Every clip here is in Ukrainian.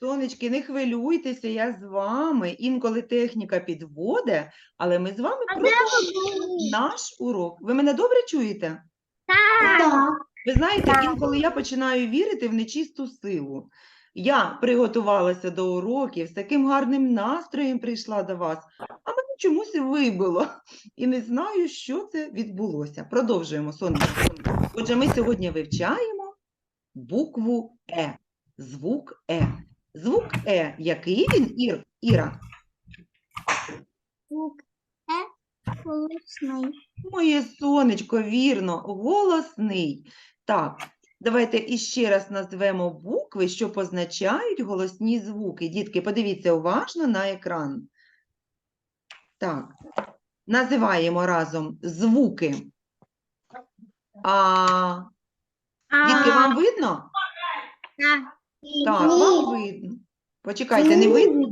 Сонечки, не хвилюйтеся, я з вами. Інколи техніка підводе, але ми з вами продовжуємо наш урок. Ви мене добре чуєте? Ви знаєте, інколи я починаю вірити в нечисту силу. Я приготувалася до уроків, з таким гарним настроєм прийшла до вас, а мене чомусь вибило. І не знаю, що це відбулося. Продовжуємо, сонечко. Отже, ми сьогодні вивчаємо букву Е. Звук Е. Звук Е. Який він, Ір, Іра? Звук Е голосний. Моє сонечко, вірно, голосний. Так, давайте іще раз назвемо букви, що позначають голосні звуки. Дітки, подивіться уважно на екран. Так, називаємо разом звуки. А, дітки, вам видно? Так, вам видно. Почекайте, не видно?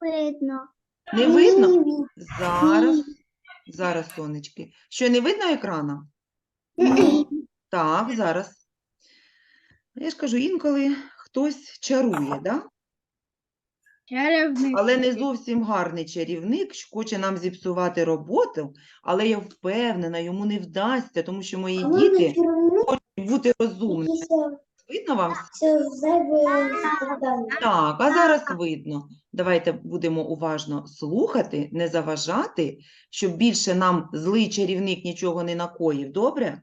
Видно. Не видно? Зараз, зараз, сонечки. Що, не видно екрана? Так, зараз. Я ж кажу, інколи хтось чарує, да? Чарівник. але не зовсім гарний чарівник, що хоче нам зіпсувати роботу, але я впевнена, йому не вдасться, тому що мої діти хочуть бути розумними. Видно вам? Так, а зараз видно. Давайте будемо уважно слухати, не заважати, щоб більше нам злий чарівник нічого не накоїв. Добре?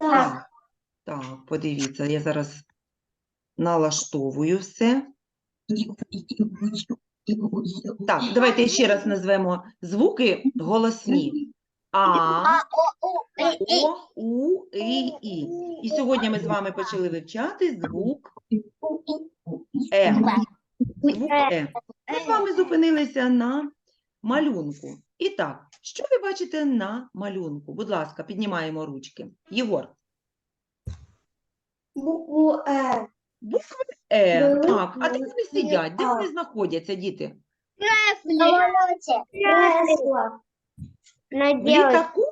Так, так, подивіться, я зараз налаштовую все. Так, давайте ще раз назвемо звуки голосні. А, О, У, І, І. І сьогодні ми з вами почали вивчати звук Е. Звук Е. Ми з вами зупинилися на малюнку. І так, що ви бачите на малюнку? Будь ласка, піднімаємо ручки. Єгор. Букву Е. Букви Е. Так, а де вони сидять? Де вони знаходяться, діти? Кресло. В літаку?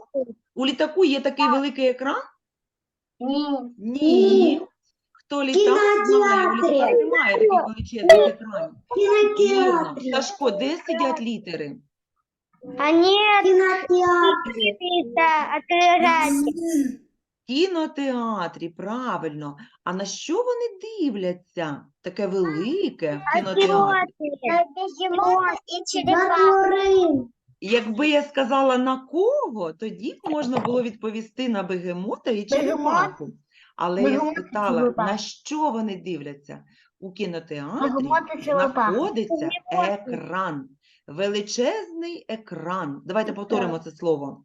У літаку є такий великий екран? Ні. Ні. Хто літав, знає, у літаку кінотеатрі. немає таких величезних екранів. Вірно. Кінотеатрі. Сашко, де сидять літери? А нет. Кінотеатрі. Это. В кінотеатрі, правильно. А на що вони дивляться? Таке велике в кінотеатрі. и черепахи. Якби я сказала на кого, тоді б можна було відповісти на бегемота і черепаху. Але я Бегемот спитала, черепаха. на що вони дивляться? У кінотеатрі Бегемот і черепаха. знаходиться екран. Величезний екран. Давайте повторимо це слово.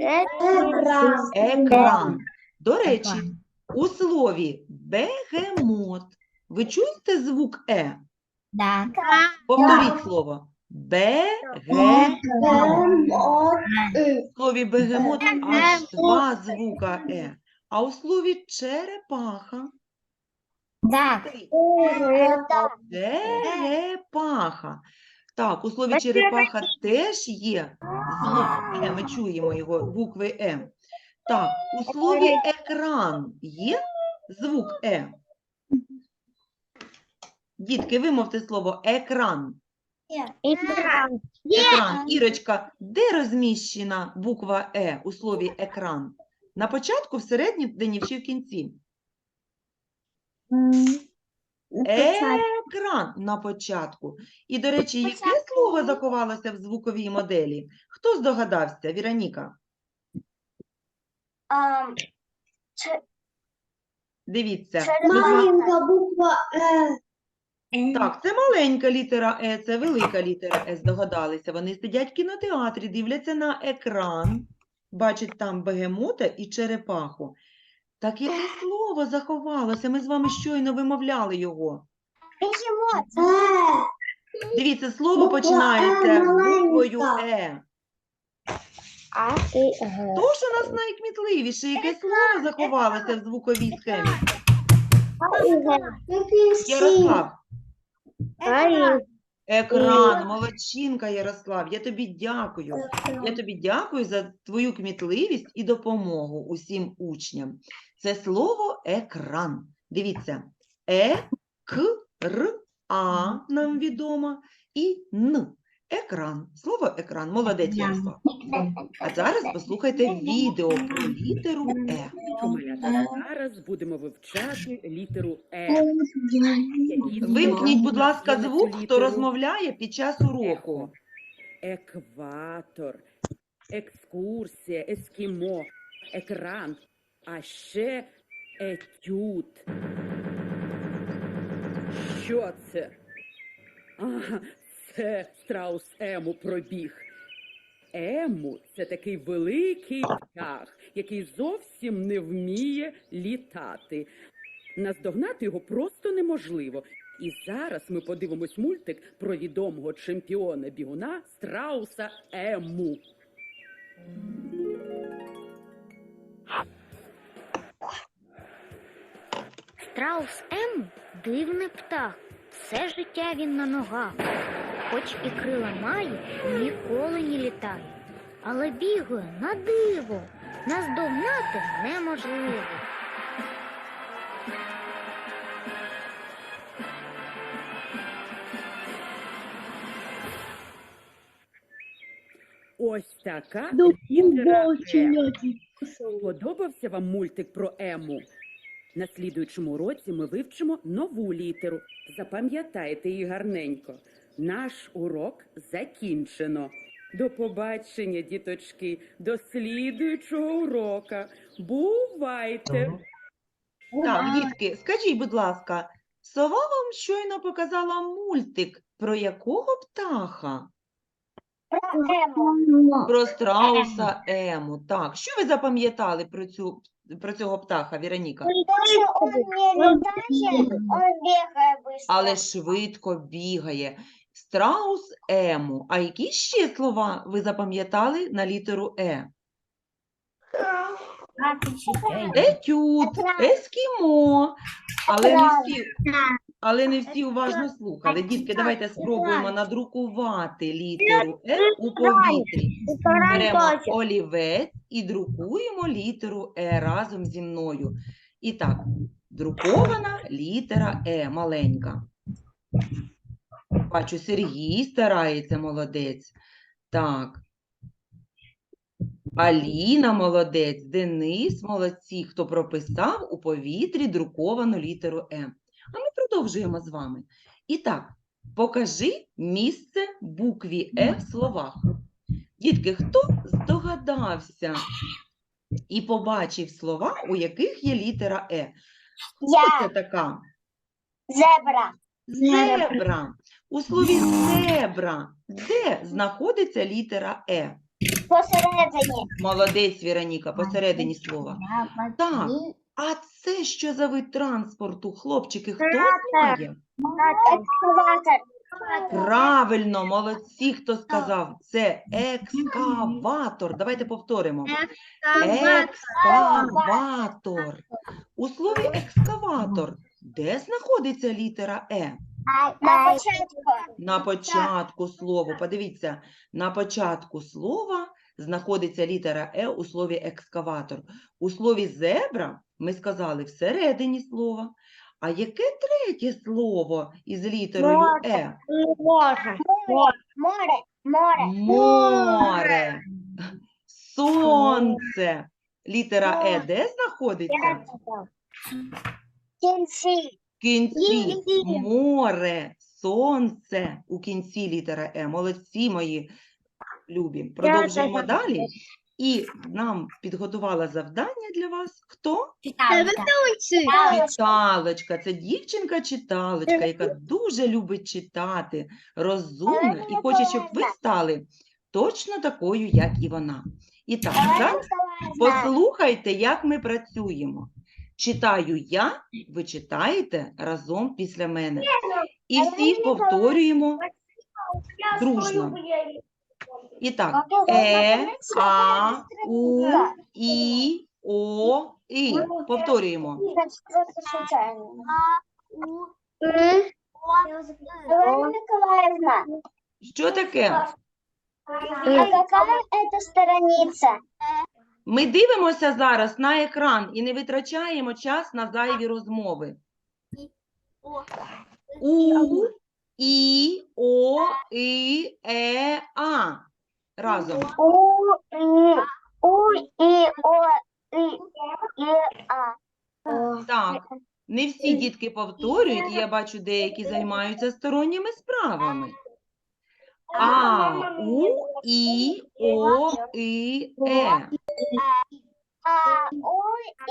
Экран. Екран. До речі, у слові бегемот. Ви чуєте звук Е? Да. Повторіть слово. Бегемот. В слові бегемот аж два звука Е. А у слові черепаха Да. Черепаха. Так, у слові черепаха теж є звук Е. Ми чуємо його, букви Е. Так, у слові екран є звук Е. Дітки, вимовте слово екран. Экран. Екран. Ірочка, де розміщена буква Е у слові екран? На початку, всередині чи в кінці? Екран на початку. І, до речі, яке слово заховалося в звуковій моделі? Хто здогадався? Віроніка? Дивіться. Маленькая буква Э. Так, це маленька літера Е, це велика літера Е, здогадалися. Вони сидять в кінотеатрі, дивляться на екран, бачать там бегемота і черепаху. Так яке слово заховалося? Ми з вами щойно вимовляли його. Дивіться, слово починається буквою. Е. А ж у нас найкмітливіше? Яке слово заховалося в звуковій схемі? Ярослав, И Екран, молодчинка, Ярослав. Я тобі дякую. Я тобі дякую за твою кмітливість і допомогу усім учням. Це слово екран. Дивіться, е, к, р, а нам відомо і н. Екран. Слово екран. Молодець, Ярослав. А зараз послухайте відео про літеру Е. Малята, зараз будемо вивчати літеру Е. Вимкніть, будь ласка, звук, хто розмовляє під час уроку. Екватор, екскурсія, ескімо, екран, а ще етюд. Що це? Це страус Ему пробіг. Ему це такий великий птах, який зовсім не вміє літати. Наздогнати його просто неможливо. І зараз ми подивимось мультик про відомого чемпіона бігуна страуса Ему. Страус М дивний птах. Все життя він на ногах. Хоч і крила має, ніколи не літає. Але бігає на диво. Наздогнати неможливо. Ось така літера. Сподобався вам мультик про Ему? На слідуючому уроці ми вивчимо нову літеру. Запам'ятайте її гарненько. Наш урок закінчено. До побачення, діточки, до слідуючого урока. Бувайте! Так, дітки, скажіть, будь ласка, сова вам щойно показала мультик про якого птаха? Про страуса Ему. Так, що ви запам'ятали про цю про цього птаха, Віроніка? Але швидко бігає. Страус Ему. А які ще слова ви запам'ятали на літеру Е? Етюд, ескімо. Але не всі, але не всі уважно слухали. Дітки, давайте спробуємо надрукувати літеру Е у повітрі. Беремо олівець і друкуємо літеру Е разом зі мною. І так, друкована літера Е маленька. Бачу, Сергій старається, молодець. Так. Аліна молодець, Денис молодці, хто прописав у повітрі друковану літеру Е. А ми продовжуємо з вами. І так, покажи місце букві Е в словах. Дітки, хто здогадався і побачив слова, у яких є літера Е? Хто Я це така? зебра. Зебра. У слові зебра де знаходиться літера Е? Посередині. Молодець, Віроніка, посередині слова. Так, а це що за вид транспорту, хлопчики, хто знає? Екскаватор. Правильно, молодці, хто сказав, це екскаватор. Давайте повторимо. Екскаватор. У слові екскаватор де знаходиться літера Е? На початку. На початку слова. Подивіться, на початку слова знаходиться літера Е у слові екскаватор. У слові зебра ми сказали всередині слова. А яке третє слово із літерою Е? Море. Море. Море. Море. Сонце. Літера Е де знаходиться? Кінці. Кінці море, сонце у кінці літера Е. Молодці мої любі. Продовжуємо далі. І нам підготувала завдання для вас. Хто? Читалочка. Це дівчинка-читалочка, яка дуже любить читати, розумна і хоче, щоб ви стали точно такою, як і вона. І так, послухайте, як ми працюємо. Читаю я, ви читаєте разом після мене. І всі повторюємо дружно. І так, Е, А, У, І, О, І. Повторюємо. Що таке? а какая это страница? Ми дивимося зараз на екран і не витрачаємо час на зайві розмови. У, І, О, І, Е, А. Разом. У, И, У, И, О, И, И, А. Так. Не всі дітки повторюють, і я бачу, деякі займаються сторонніми справами. А, У, І, О, І, Е. А, У,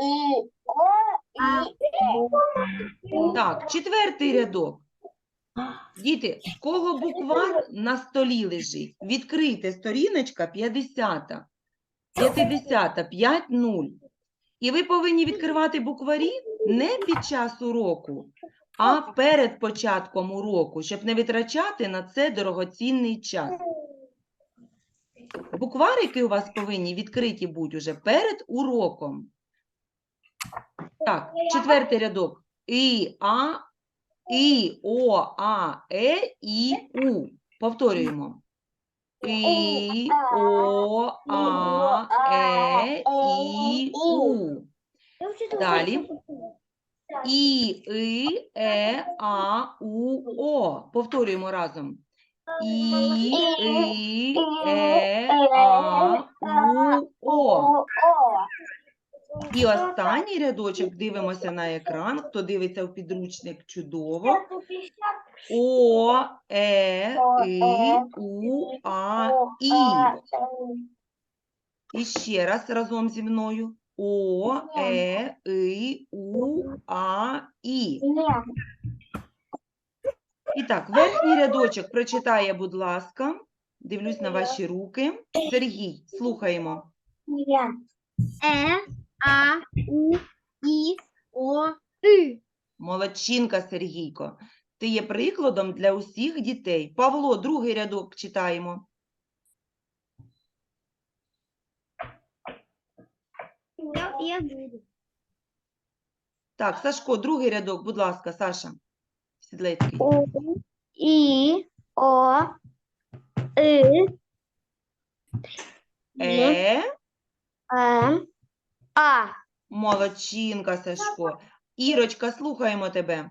И, О, Э. Так, четвертий рядок. Діти, в кого буквар на столі лежить? Відкрийте сторіночка 50. 50, 5, 0. І ви повинні відкривати букварі не під час уроку, а перед початком уроку, щоб не витрачати на це дорогоцінний час. Букварики у вас повинні відкриті бути уже перед уроком. Так, четвертий рядок. І, А, І, О, А, Е, І, У. Повторюємо. І, О, А, Е, І, У. Далі. І, И, Е, А, У, О. Повторюємо разом. І, И, Е, А, У, О. І останній рядочок дивимося на екран. Хто дивиться в підручник, чудово. О, Е, І, У, А, І. І ще раз разом зі мною. О, Е, І, У, А, І. І так, верхній рядочок прочитає, будь ласка. Дивлюсь на ваші руки. Сергій, слухаємо. Э, А, У, И, О, И. Молодчинка, Сергійко. Ти є прикладом для усіх дітей. Павло, другий рядок читаємо. Я, я буду. Так, Сашко, другий рядок, будь ласка, Саша. Сідлецький. У, И, О, И, Е, Э, А. молодчинка, Сашко. Ірочка, слухаємо тебе.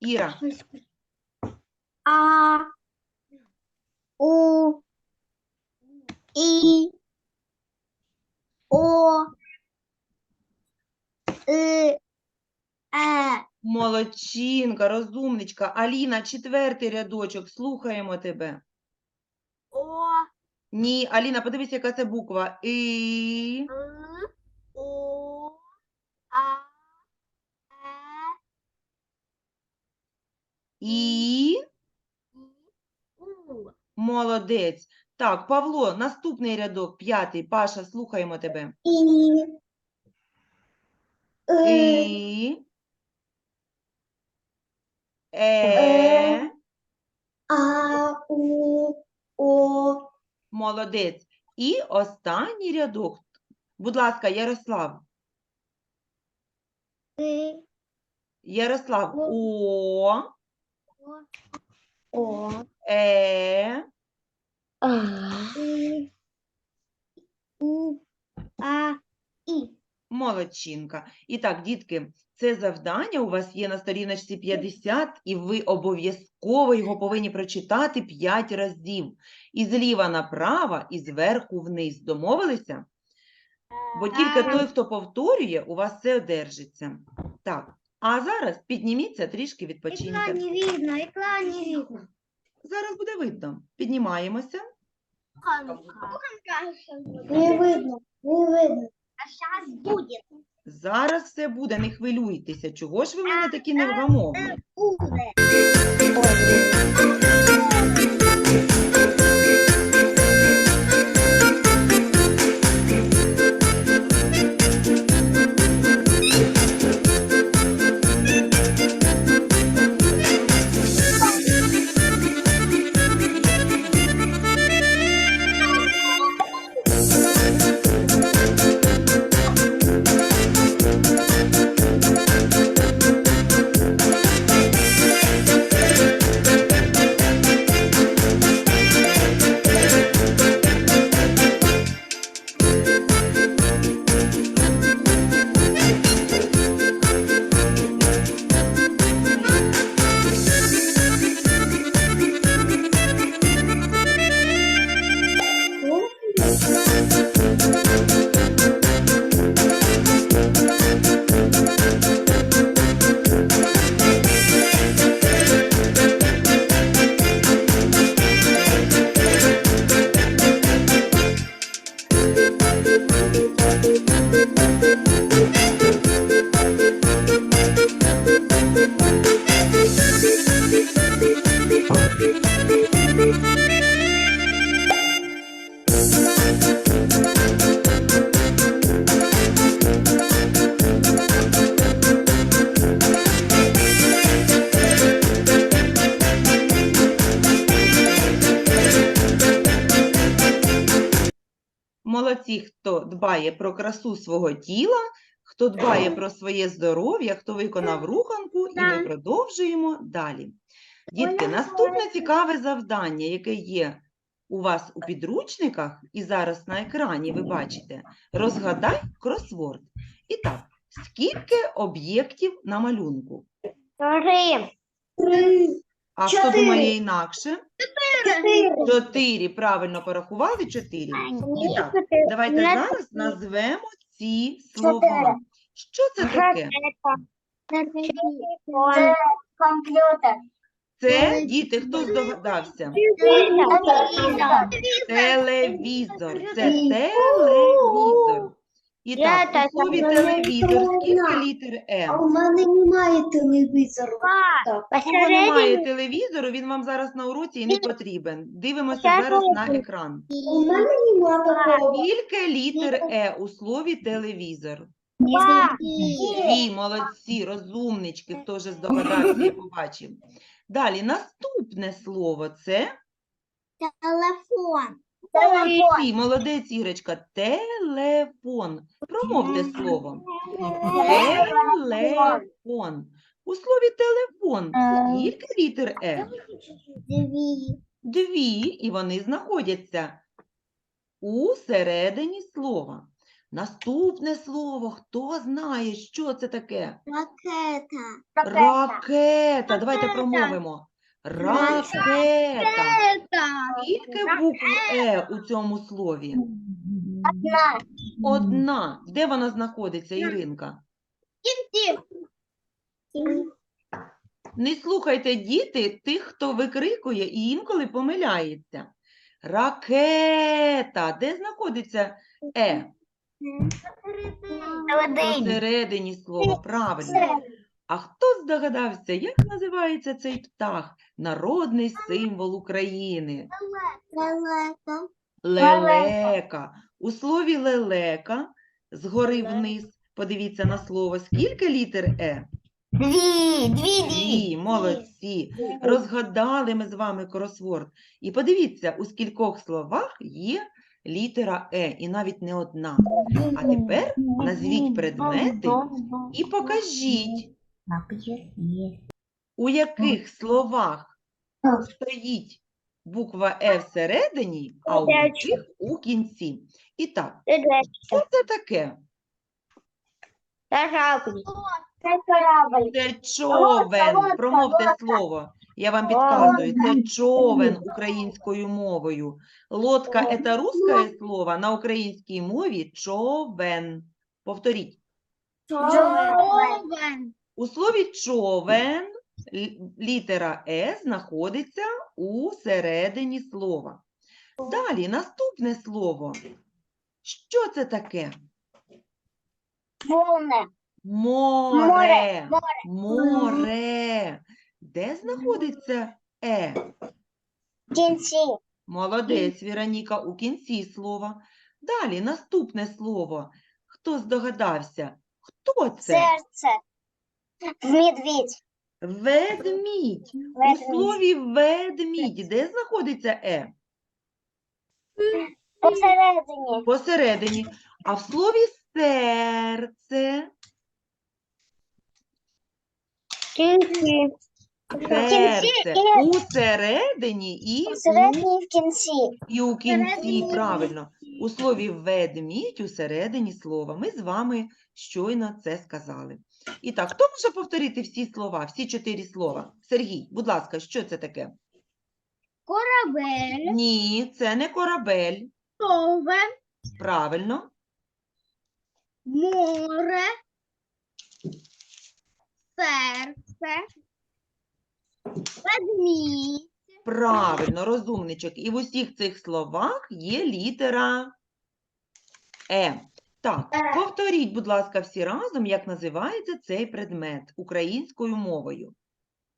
Іра, А, У, И, О, Э. молодчинка, розумничка. Аліна, четвертий рядочок, слухаємо тебе. О, Ні, Аліна, подивись, яка це буква. І. О, А, Э, І. У. Молодець. Так, Павло, наступний рядок, п'ятий. Паша, слухаємо тебе. И, І. Е. А, У, О, Молодець. І останній рядок. Будь ласка, Ярослав. И, Ярослав. О. О, Е. А, У, А, И. Молодчинка. І так, дітки, це завдання у вас є на сторіночці 50, і ви обов'язково його повинні прочитати 5 разів. І зліва направо, і зверху вниз. Домовилися? Бо тільки той, хто повторює, у вас це одержиться. Так, а зараз підніміться трішки відпочиньте. не видно, экран не видно. Зараз буде видно. Піднімаємося. Не видно, не видно. А зараз буде. Зараз все буде, не хвилюйтеся. Чого ж ви в мене такі невгамовні? Буде. Дбає про красу свого тіла, хто дбає про своє здоров'я, хто виконав руханку, і ми продовжуємо далі. Дітки, наступне цікаве завдання, яке є у вас у підручниках, і зараз на екрані ви бачите, розгадай кросворд. І так, скільки об'єктів на малюнку? Три. А хто Чотири. думає інакше? Чотири. Чотири. Правильно порахували чотири. І так, давайте зараз назвемо ці слова. Що це таке? Це комп'ютер. Це, діти, хто здогадався? Телевізор. Це телевізор. І так, Я у слові так телевізор не скільки літер А М? у мене немає телевізору. У кого немає телевізору, він вам зараз на уроці і не потрібен. Дивимося зараз на екран. У мене немає такого. Скільки літер Е у слові телевізор? Дві, молодці, розумнички, хто вже здогадався і побачив. Далі, наступне слово це Телефон. Ті, молодець, Ірочка, телефон. Промовте слово. Телефон. У слові телефон скільки літер Е? Дві. Дві, і вони знаходяться у середині слова. Наступне слово, хто знає, що це таке? Ракета. Ракета. Давайте промовимо. Ракета. Скільки букв Е у цьому слові? Одна. Одна. Де вона знаходиться, Іринка? Не слухайте, діти, тих, хто викрикує і інколи помиляється. Ракета. Де знаходиться Е? Посередині слова. Правильно. А хто здогадався, як називається цей птах? Народний символ України. Лелека. Лелека. У слові лелека згори вниз. Подивіться на слово. Скільки літер Е? Дві. Дві. Дві, молодці. Розгадали ми з вами кросворд. І подивіться, у скількох словах є літера Е, і навіть не одна. А тепер назвіть предмети і покажіть, у яких словах стоїть буква Е всередині, а у яких у кінці. І так, що це таке? Це корабль. Це човен. Промовте слово. Я вам підказую. Це човен українською мовою. Лодка – це русське слово, на українській мові човен. Повторіть. Човен. У слові човен літера Е знаходиться у середині слова. Далі наступне слово. Що це таке? Волне. Море. Море, Море. Де знаходиться Е? В кінці. Молодець, Віроніка, у кінці слова. Далі наступне слово. Хто здогадався? Хто це? Серце. Медвідь. Ведмідь. У Ведмідь. слові ведмідь. Де знаходиться Е? Посередині. Посередині. А в слові серце. Кінці. Серце. і- У середині і у Посередині в кінці. І у кінці, Всередині. правильно. У слові ведмідь у середині слова. Ми з вами щойно це сказали. І так, хто може повторити всі слова, всі чотири слова? Сергій, будь ласка, що це таке? Корабель. Ні, це не корабель. Човен. Правильно. Море. Серце. Ведмідь. Правильно, розумничок. І в усіх цих словах є літера Е. Так, повторіть, будь ласка, всі разом, як називається цей предмет українською мовою.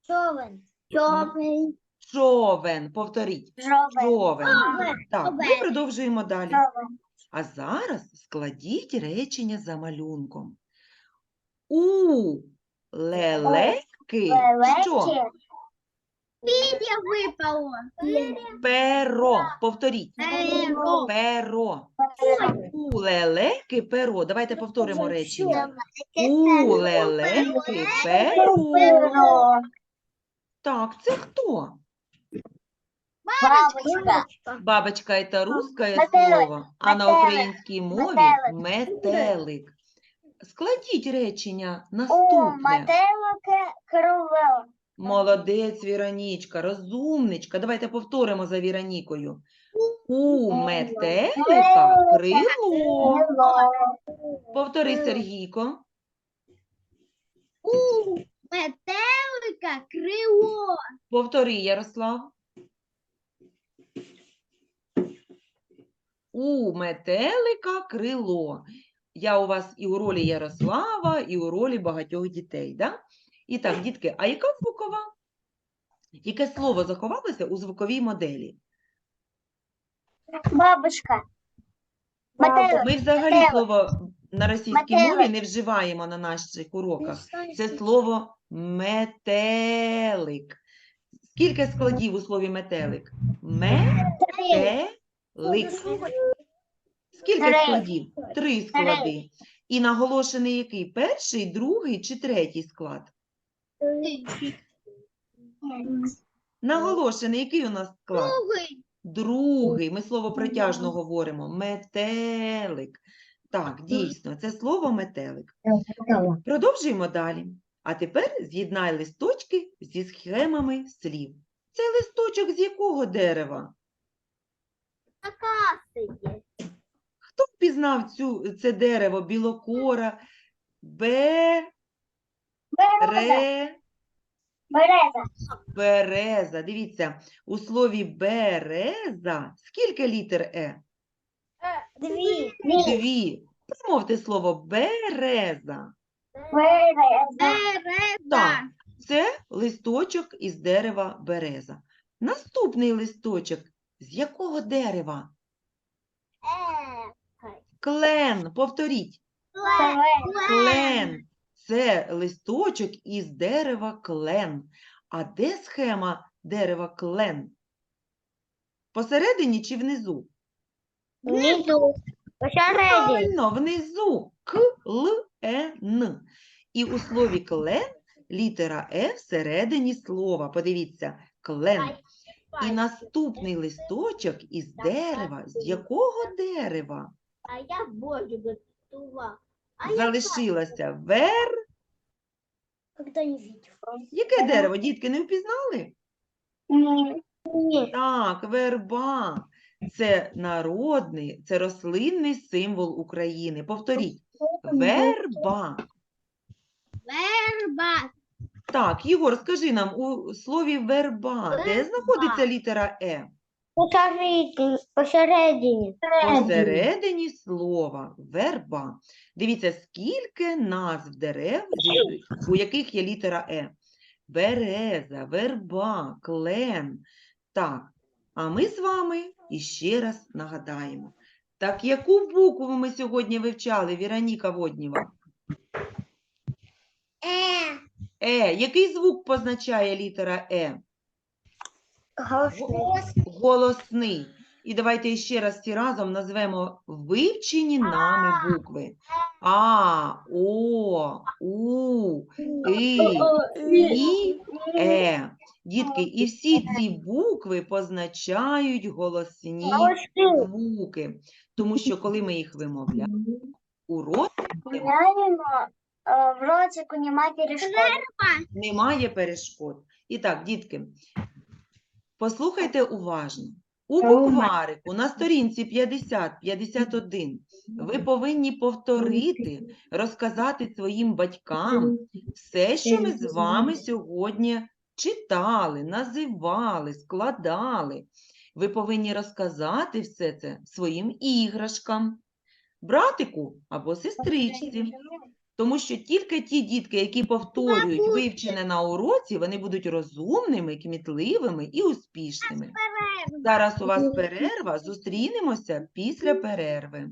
Човен. Човен. Човен, повторіть. Човен. Човен. Так, ми продовжуємо далі. Човен. А зараз складіть речення за малюнком. У лелеки що? Пір'я випало. Перо. Повторіть. Перо. Перо. У лелеки перо. Давайте повторимо речення. У лелеки перо. Перо. Так, це хто? Бабочка. Бабочка – це русське слово, а на українській мові метелик. Складіть речення У наступне. Молодець, Віронічка, розумничка. Давайте повторимо за Віронікою. У метелика крило. Повтори, Сергійко. У метелика крило. Повтори, Ярослав. У метелика крило. Я у вас і у ролі Ярослава, і у ролі багатьох дітей. Да? І так, дітки, а яка звукова? Яке слово заховалося у звуковій моделі? Бабушка. Метелик. Ми взагалі слово на російській Метелик. мові не вживаємо на наших уроках. Це слово метелик. Скільки складів у слові метелик? Метелик. Скільки Три. складів? Три склади. І наголошений який? Перший, другий чи третій склад? Наголошений, який у нас склад? Другий. Другий. Ми слово протяжно говоримо. Метелик. Так, дійсно, це слово метелик. Продовжуємо далі. А тепер з'єднай листочки зі схемами слів. Це листочок з якого дерева? Хто впізнав цю, це дерево білокора? Бере... Береза. Береза. Береза. Дивіться, у слові береза скільки літер Е? Дві. Дві. Дві. Промовте слово береза. Береза. Так, це листочок із дерева береза. Наступний листочок з якого дерева? Клен. Повторіть. Клен. Це листочок із дерева клен. А де схема дерева клен? Посередині чи внизу? Внизу. Правильно, внизу. К, Л, Е, Н. І у слові клен літера Е всередині слова. Подивіться, клен. І наступний листочок із дерева. З якого дерева А я борщ готував. Залишилося вер? Когда не видел. Яке дерево? Дітки не впізнали? Ні. Так, верба. Це народний, це рослинний символ України. Повторіть. Верба. Верба. Так, Єгор, скажи нам, у слові верба, де знаходиться літера Е? Посередині. Посередині. Посередині слова верба. Дивіться, скільки назв дерев, у яких є літера Е. Береза, верба, клен. Так, а ми з вами іще раз нагадаємо. Так, яку букву ми сьогодні вивчали, Віроніка Воднєва? Е. Е. Який звук позначає літера Е? Голосний. Голосний. І давайте ще раз всі разом назвемо вивчені нами букви. А, О, У, І, І, Е. Дітки, і всі ці букви позначають голосні звуки. Тому що коли ми їх вимовляємо, у роті е, В ротику немає перешкод. немає перешкод. І так, дітки, послухайте уважно. У букварику на сторінці 50-51 ви повинні повторити, розказати своїм батькам все, що ми з вами сьогодні читали, називали, складали. Ви повинні розказати все це своїм іграшкам, братику або сестричці. Тому що тільки ті дітки, які повторюють вивчене на уроці, вони будуть розумними, кмітливими і успішними. Зараз у вас перерва, зустрінемося після перерви.